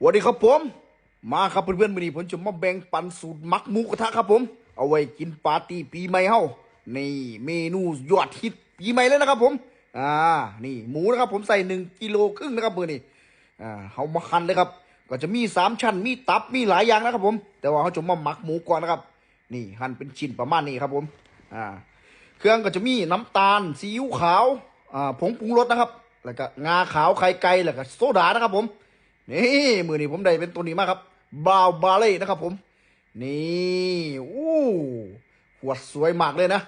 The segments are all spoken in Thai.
สวัสดีครับผม มาครับเพื่อนๆวันนี้ผมจะมาแบ่งปันสูตรหมักหมูกระทะครับผม เอาไว้กินปาร์ตี้ปีใหม่เฮานี่เมนูยอดฮิตปีใหม่เลยนะครับผมอ่านี่หมูนะครับผมใส่หนึ่งกิโลครึ่งนะครับมือนี่อ่าเขามาหั่นเลยครับ ก็จะมีสามชั้นมีตับมีหลายอย่างนะครับผม แต่ว่าเขาจะมาหมักหมูก่อนนะครับ นี่หั่นเป็นชิ้นประมาณนี้ครับผมอ่าเครื่องก็จะมีน้ำตาลซีอิ๊วขาวอ่าผงปรุงรสนะครับ แล้วก็งาขาวไข่ไก่แล้วก็โซดานะครับผม นี่มือนี้ผมได้เป็นตัวนี้มากครับบาวบาเล่นะครับผม นี่อู้ขวดสวยมากเลยนะ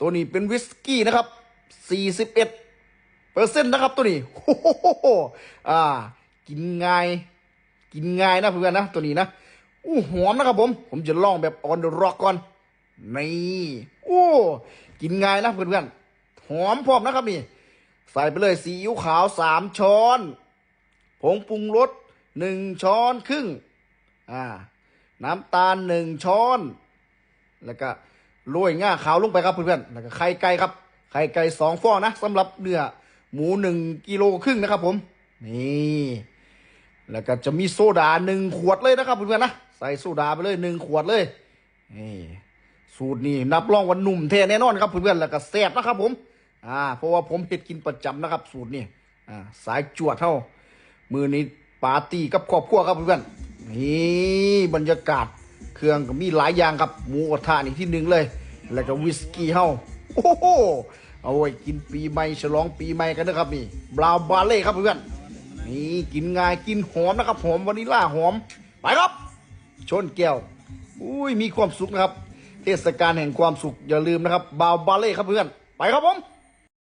ตัวนี้เป็นวิสกี้นะครับ 41เปอร์เซ็นต์นะครับตัวนี้โอ้โหอ่า กินง่าย กินง่ายนะเพื่อนนะ ตัวนี้นะอู้หอมนะครับผม ผมจะลองแบบออนเดอะร็อกก่อน นี่โอ้กินง่ายนะเพื่อนๆหอมพร้อมนะครับนี่ ใส่ไปเลยซีอิ๊วขาวสามช้อน ผงปรุงรสหนึ่งช้อนครึ่งอ่าน้ำตาลหนึ่งช้อน แล้วก็โรยง่าขาวลงไปครับเพื่อนๆแล้วก็ไข่ไก่ครับ ไข่ไก่สองฟองนะสำหรับเนื้อหมูหนึ่งกิโลครึ่งนะครับผม นี่แล้วก็จะมีโซดาหนึ่งขวดเลยนะครับเพื่อนๆนะใส่โซดาไปเลยหนึ่งขวดเลยนี่สูตรนี้นับรองว่าหนุ่มแท้แน่นอนครับเพื่อนๆแล้วก็แซ่บนะครับผม อ่า เพราะว่าผมเห็ดกินประจำนะครับ สูตรนี้อ่าสายจวดเท่า มือนี้ปาร์ตี้กับครอบครัวครับเพื่อนนี่บรรยากาศเครื่องก็มีหลายอย่างครับหมูกระทะนี่ที่หนึ่งเลย แล้วก็วิสกี้เฮาโอ้โหเอาไว้กินปีใหม่ฉลองปีใหม่กันนะครับนี่บราวบาเล่ครับเพื่อนนี่กินง่ายกินหอมนะครับหอมวานิลลาหอมไปครับ ชนแก้วอุ้ยมีความสุขนะครับ เทศกาลแห่งความสุขอย่าลืมนะครับบาวบาเล่ครับเพื่อนไปครับผม